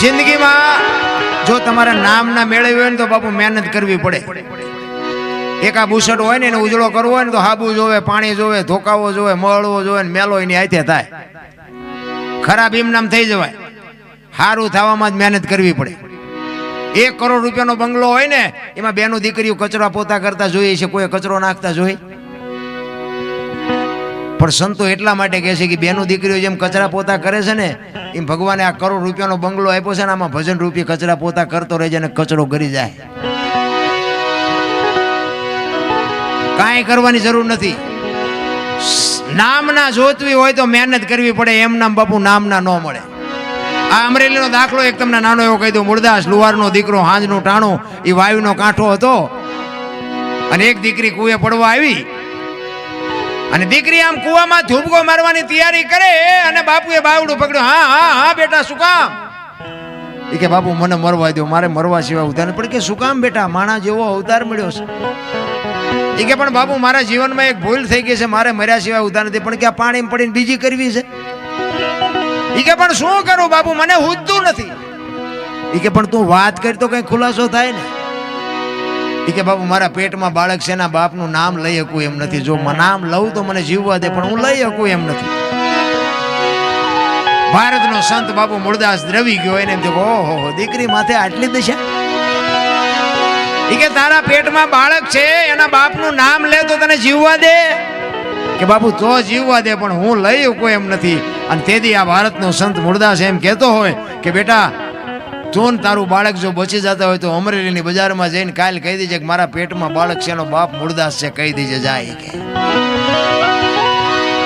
જિંદગીમાં જો તમારે નામ ના મેળવ્યું હોય ને તો બાપુ મહેનત કરવી પડે. એક આ બુસટ હોય ને એને ઉજળો કરવો હોય ને તો હાબુ જોવે, પાણી જોવે, ધોકાવો જોવે, મળવો જોવે ને મેલો એની હાથે થાય. ખરાબ ઇમનામ થઈ જવાય. સારું થવામાં જ મહેનત કરવી પડે. એક કરોડ રૂપિયાનો બંગલો હોય ને, એમાં બેનો દીકરીઓ કચરા પોતા કરતા જોઈએ છે, કોઈ કચરો નાખતા જોઈ પણ સંતો એટલા માટે કહે છે કે બેનો દીકરીઓ જેમ કચરા પોતા કરે છે ને, એમ ભગવાને આ કરોડ રૂપિયાનો બંગલો આપ્યો છે ને, આમાં ભજન રૂપી કચરા પોતા કરતો રહેજે અને કચરો ગરી જાય. કાંઈ કરવાની જરૂર નથી. નામના જોતવી હોય તો મહેનત કરવી પડે, એમ નામ બાપુ નામના ન મળે. આ અમરેલીનો દાખલો એક તમને નાનો એવો કહી દઉં, મુરદાસ લુવારનો દીકરો, હાંજનું ટાણું, એ વાયુનો કાંઠો હતો. અને એક દીકરી કુએ પડવા આવી અને દીકરી આમ કુવામાં ધૂબકો મારવાની તૈયારી કરે અને બાપુએ બાવડું પકડ્યું. હા હા હા, બેટા, શું કામ? એ કે, બાપુ, મને મરવા દો મારે મરવા સિવાય ઉધાર પણ કે, શું કામ, બેટા? માણા જેવો અવતાર મળ્યો છે. એ કે, પણ બાપુ, મારા જીવનમાં એક ભૂલ થઈ ગઈ છે. મારે મર્યા સિવાય ઉધાર નથી. પણ કે, આ પાણીમાં પડીને બીજી કરવી છે? એ કે, પણ શું કરું બાપુ? મને હુજતું નથી. એ કે, પણ તું વાત કરી તો કઈ ખુલાસો થાય ને? એ કે બાપુ, મારા પેટમાં બાળક છે એના બાપનું નામ લઈ શકું એમ નથી. જો નામ લઉં તો મને જીવવા દે, પણ હું લઈ શકું એમ નથી. ભારતનો સંત બાપુ મૂળદાસ દ્રવી ગયો એને એમ કે ઓહો દીકરી માથે આટલી દશા? એ કે તારા પેટમાં બાળક છે, એના બાપનું નામ લે તો તને જીવવા દે? કે બાપુ, તો જીવવા દે, પણ હું લઈ શકું એમ નથી. અને તેથી આ ભારતનો સંત મૂળદાસ એમ કહેતો હોય કે બેટા તું તારું બાળક જો બચી જતા હોય તો અમરેલીની બજારમાં જઈને કાલ કહી દેજે કે મારા પેટમાં બાળક છે, એનો બાપ મૂળદાસ છે, કહી દેજે, જાય કે.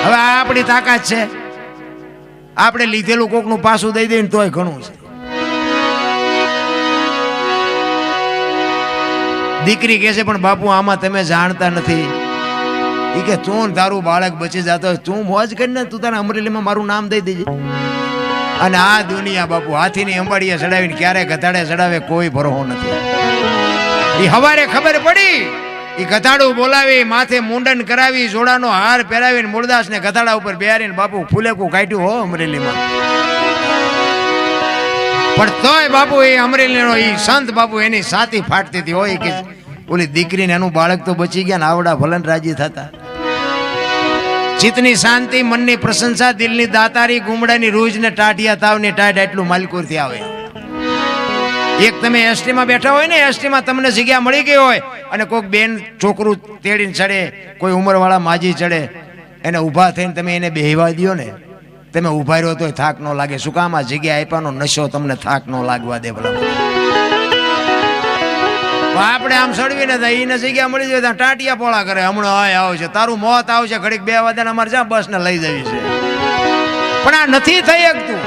હવે આ આપણી તાકાત છે. આપણે લીધેલું કોકનું પાછું દઈ દઈને તોય ઘણું છે. દીકરી કહે છે, પણ બાપુ, આમાં તમે જાણતા નથી. એ કે તું તારું બાળક બચી જતો હોય તું મોજ કરીને તું તારા અમરેલીમાં મારું નામ દઈ દેજે. અને આ દુનિયા બાપુ હાથીની અંબાડીએ ચડાવીને ક્યારે ગધાડે ચડાવે કોઈ ભરોહો નથી. એ હવારે ખબર પડી એ ગધાડું બોલાવી, માથે મુંડન કરાવી, જોડાનો હાર પહેરાવીને મૂળદાસને ગધાડા ઉપર બેહારીને બાપુ ફૂલેકું કાઢ્યું હો અમરેલીમાં. પણ તોય બાપુ એ અમરેલીનો એ સંત બાપુ એની સાથી ફાટતી હતી. હોય કે ઓલી દીકરીને એનું બાળક તો બચી ગયા ને આવડા ભલન રાજી થતા. ચિત્તની શાંતિ, મનની પ્રશંસા, દિલની દાતારી, ગુમડાની રૂજ ને ટાઢિયા તાવની ટાઢ એટલું માલકુરથી આવે. એક તમે એસટી માં બેઠા હોય ને એસટી માં તમને જગ્યા મળી ગઈ હોય અને કોઈક બેન છોકરું તેડીને ચડે, કોઈ ઉંમરવાળા માજી ચડે, એને ઊભા થઈને તમે એને બેહવા દો ને. તમે ઊભા રહ્યો તો થાક ન લાગે. શું કામ આ જગ્યા આપ્યાનો નશો તમને થાક ન લાગવા દે ભલા. આપણે આમ સડવીને એ એને જગ્યા મળી જાય ત્યાં ટાટિયા પોળા કરે. હમણાં હોય આવશે. તારું મોત આવશે ઘડીક બે વાગ્યાને, અમારે જ્યાં બસ ને લઈ જવી છે. પણ આ નથી થઈ શકતું.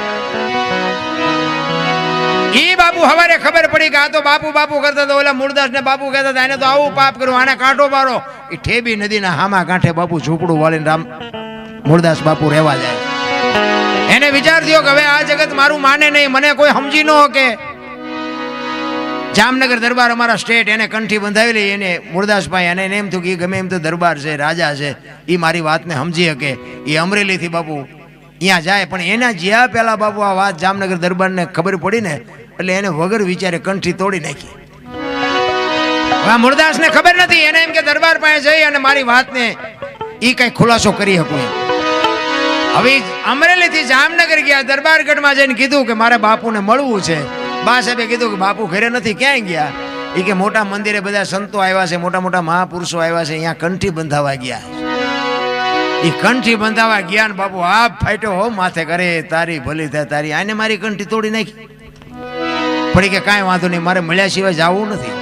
ઈ બાપુ હવારે ખબર પડી કે આ તો બાપુ બાપુ કરતા હતા ઓલા મૂળદાસ ને બાપુ કહેતા હતા એને તો આવું પાપ કર્યું, આને કાંટો મારો. એ ઠેબી નદીના હામા કાંઠે બાપુ ઝૂંપડું વાળીને રામ મૂળદાસ બાપુ રહેવા જાય. એને વિચાર થયો કે હવે આ જગત મારું માને નહીં, મને કોઈ સમજી ન શકે. જામનગર દરબાર અમારા સ્ટેટ એને કંઠી બંધાવેલી, એને મુરદાસભાઈ અને એને એમ થયું કે ગમે એમ તો દરબાર છે, રાજા છે એ મારી વાતને સમજી શકે એ અમરેલીથી બાપુ ત્યાં જાય. પણ એના જ્યાં પહેલાં બાપુ આ વાત જામનગર દરબારને ખબર પડી ને, એટલે એને વગર વિચારે કંઠી તોડી નાખી. આ મુરદાસને ખબર નથી, એને એમ કે દરબાર પાસે જઈ અને મારી વાતને એ કંઈ ખુલાસો કરી શકું એમ. હવે અમરેલીથી જામનગર ગયા, દરબારગઢમાં જઈને કીધું કે મારે બાપુને મળવું છે. બા સાહેબે કીધું કે બાપુ ઘરે નથી, ક્યાંય ગયા? એ કે મોટા મંદિરે બધા સંતો આવ્યા છે, મોટા મોટા મહાપુરુષો આવ્યા છે, અહીંયા કંઠી બંધાવા ગયા એ કંઠી બંધાવા ગયા ને બાપુ આ ફાટ્યો હો, માથે કરે, તારી ભલી થાય, તારી આને મારી કંઠી તોડી નાખી. પડી કે કાંઈ વાંધો નહીં, મારે મળ્યા સિવાય જવું નથી.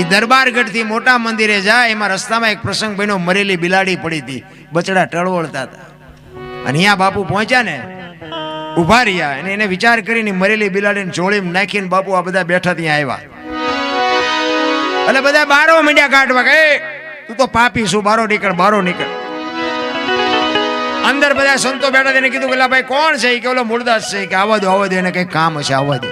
એ દરબારગઢથી મોટા મંદિરે જાય, એમાં રસ્તામાં એક પ્રસંગ બન્યો, મરેલી બિલાડી પડી હતી, બચડા ટળવળતા હતા. અને અહીંયા બાપુ પહોંચ્યા ને ઊભા રહ્યા અને એને વિચાર કરીને મરેલી બિલાડીને જોડીમાં નાખીને બાપુ આ બધા બેઠા ત્યાં આવ્યા. એટલે બધા બારો મીડિયા કાઢવા કે? તું તો પાપી છું, બારો નીકળ બારો નીકળ. અંદર બધા સંતો બેઠા તેને કીધું કે ભાઈ, કોણ છે? કે ઓલો મૂળદાસ છે. કે આવવા દો આવવા દો એને કઈ કામ હશે આવવા દે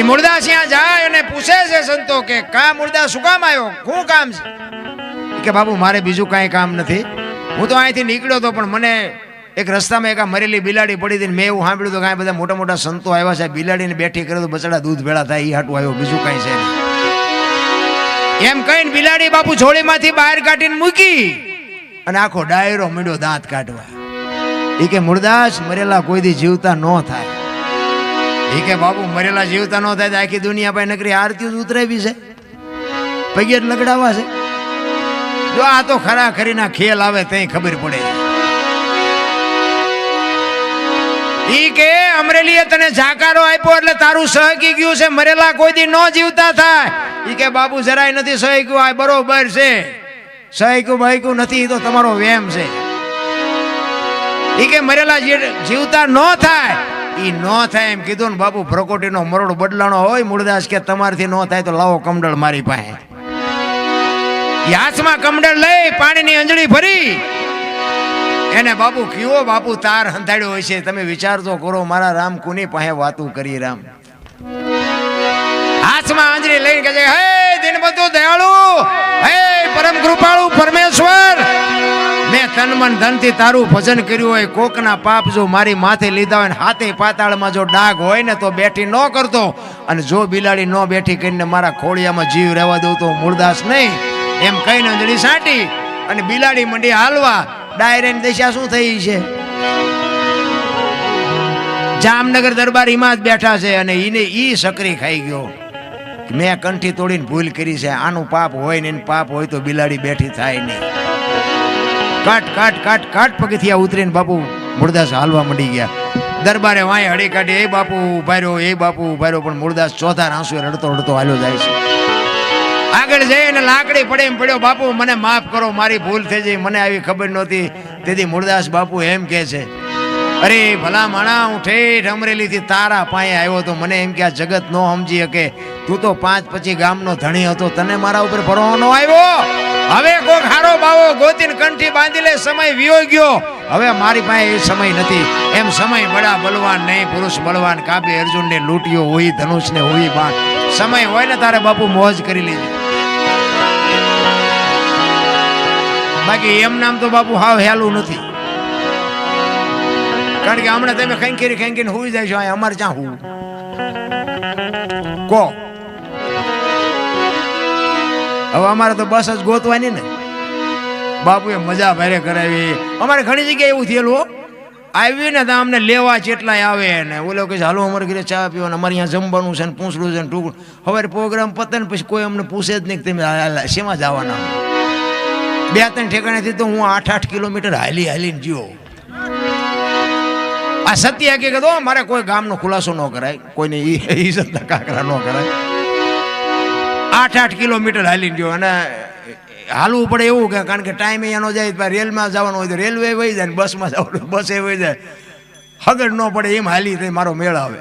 એ મૂળદાસ ત્યાં જાય અને પૂછે છે સંતો કે, કા મૂળદાસ શું કામ આવ્યો? શું કામ છે? કે, બાપુ, મારે બીજું કાંઈ કામ નથી. હું તો અહીંથી નીકળ્યો તો પણ મને એક રસ્તામાં એક મરેલી બિલાડી પડી હતી મેં એવું સાંભળ્યું તો કાંઈ બધા મોટા મોટા સંતો આવ્યા છે. બિલાડીને બેઠી કરે તો બચડા દૂધ ભેળા થાય એ હાટું આવ્યો. બીજું કાંઈ છે નહીં. એમ કહીને બિલાડી બાપુ જોડીમાંથી બહાર કાઢીને મૂકી અને આખો ડાયરો મીડ્યો દાંત કાઢવા. એ કે, મુરદાસ, મરેલા કોઈ દી જીવતા ન થાય. એ કે, બાપુ, મરેલા જીવતા ન થાય તો આખી દુનિયા પાસે નકરી આરતી જ ઉતરાવી છે. પગે લગડાવા છે. જો આ તો ખરા ખરીના ખેલ આવે તઈ ખબર પડે. ઈ કે, અમરેલીએ તને જાકારો આપ્યો એટલે તારું સહકી ગયું છે, મરેલા કોઈ દી ન જીવતા થાય. ઈ કે, બાપુ, જરાય નથી સહક્યું, આ બરોબર છે. સહક્યું, બહક્યું નથી તો તમારો વેમ છે. ઈ કે, મરેલા જીવતા ન થાય, ઈ ન થાય એમ કીધું ને બાપુ પ્રકોટીનો મરોડ બદલાણો હોય, મૂળદાસ કે તમારથી ન થાય તો લાવો કમડળ મારી પાસે. હાથમાં કમડળ લઈ, પાણીની અંજળી ભરી એને બાપુ કયો બાપુ તાર હંધાડ્યો હોય છે? તમે વિચાર તો કરો, મારા રામ કુની પાસે વાતું કરી રામ? હાથમાં આંજળી લઈને કહે હે દિનબંધુ દયાળુ, હે પરમ કૃપાળુ પરમેશ્વર, મેં તન મન ધનથી તારું ભજન કર્યું હોય, કોકના પાપ જો મારી માથે લીધા હોય ને હાથે પાતાળમાં જો ડાઘ હોય ને તો બેઠી ન કરતો. અને જો બિલાડી ન બેઠી કરીને મારા ખોળિયામાં જીવ રહેવા દઉં તો મૂળદાસ નહીં. એમ કહીને અંજળી સાટી અને બિલાડી મંડી હાલવા ડાયરેન દશા શું થઈ છે? જામનગર દરબાર જ બેઠા છે અને એને ઈ સકરી ખાઈ ગયો. મેં કંઠી તોડીને ભૂલ કરી છે. આનું પાપ હોય ને પાપ હોય તો બિલાડી બેઠી થાય નહીં. કાટ કાટ કાટ કાટ પગથિયા ઉતરીને બાપુ મુરદાસ હાલવા મળી ગયા. દરબારે વાંય હળી કાઢી, એ બાપુ ઊભા રહ્યો, એ બાપુ ઊભા રહ્યો. પણ મુરદાસ ચોથા આંસુ રડતો રડતો હાલ્યો જાય છે. આગળ જઈને લાકડી પડે એમ પડ્યો, બાપુ, મને માફ કરો, મારી ભૂલ થઈ જઈ મને આવી ખબર નહોતી. તેથી મુરદાસ બાપુ એમ કહે છે, અરે, ભલા માણા, હું ઠેઠ અમરેલીથી તારા પાયે આવ્યો તો મને એમ કે આ જગત નો સમજી શકે. તું તો પાંચ પછી ગામનો ધણી હતો, તને મારા ઉપર ભરવાનો નો આવ્યો? હવે કોક હારો બાવો ગોતીન કંઠી બાંધી લે સમય વિયો ગયો. હવે મારી પાસે એ સમય નથી. એમ સમય બડા બલવાન નહીં, પુરુષ બલવાન. કાબે અર્જુનને લૂંટ્યો, હોય ધનુષને હોય બાણ. સમય હોય ને તારે બાપુ મોજ કરી લેજે. બાકી એમ નામ તો બાપુ હાવ હેલું નથી. કારણ કે હમણાં તમે ખેંખીરી ખેંખીને હોઈ જાય છો અમારે ચા હું કો. હવે અમારે તો બસ જ ગોતવાની ને. બાપુએ મજા ભારે કરાવી. અમારે ઘણી જગ્યાએ એવું થયેલું આવ્યું ને તો અમને લેવા જેટલાય આવે ને. ઓલો કહે હાલો, અમારે ઘરે ચા પીવો ને અમારે અહીંયા જમવાનું છે ને પૂછડું છે ને ટૂંકડું. હવે પ્રોગ્રામ પતે ને પછી કોઈ અમને પૂછે જ નહીં કે તમે શેમાં જવાના? બે ત્રણ ઠેકાણેથી તો હું આઠ આઠ કિલોમીટર હાલી હાલીને જીવો આ સત્ય હકીકત હો મારે કોઈ ગામનો ખુલાસો ન કરાય, કોઈને ઈ- ઈજ્જતના કાકરા ન કરાય. આઠ આઠ કિલોમીટર હાલીને ગયો અને હાલવું પડે એવું કે, કારણ કે ટાઈમ અહીંયા ન જાય રેલમાં જવાનું હોય તો રેલવે વહી જાય બસમાં જવાનું બસે વહી જાય. હગડ ન પડે, એમ હાલી તો મારો મેળ આવે.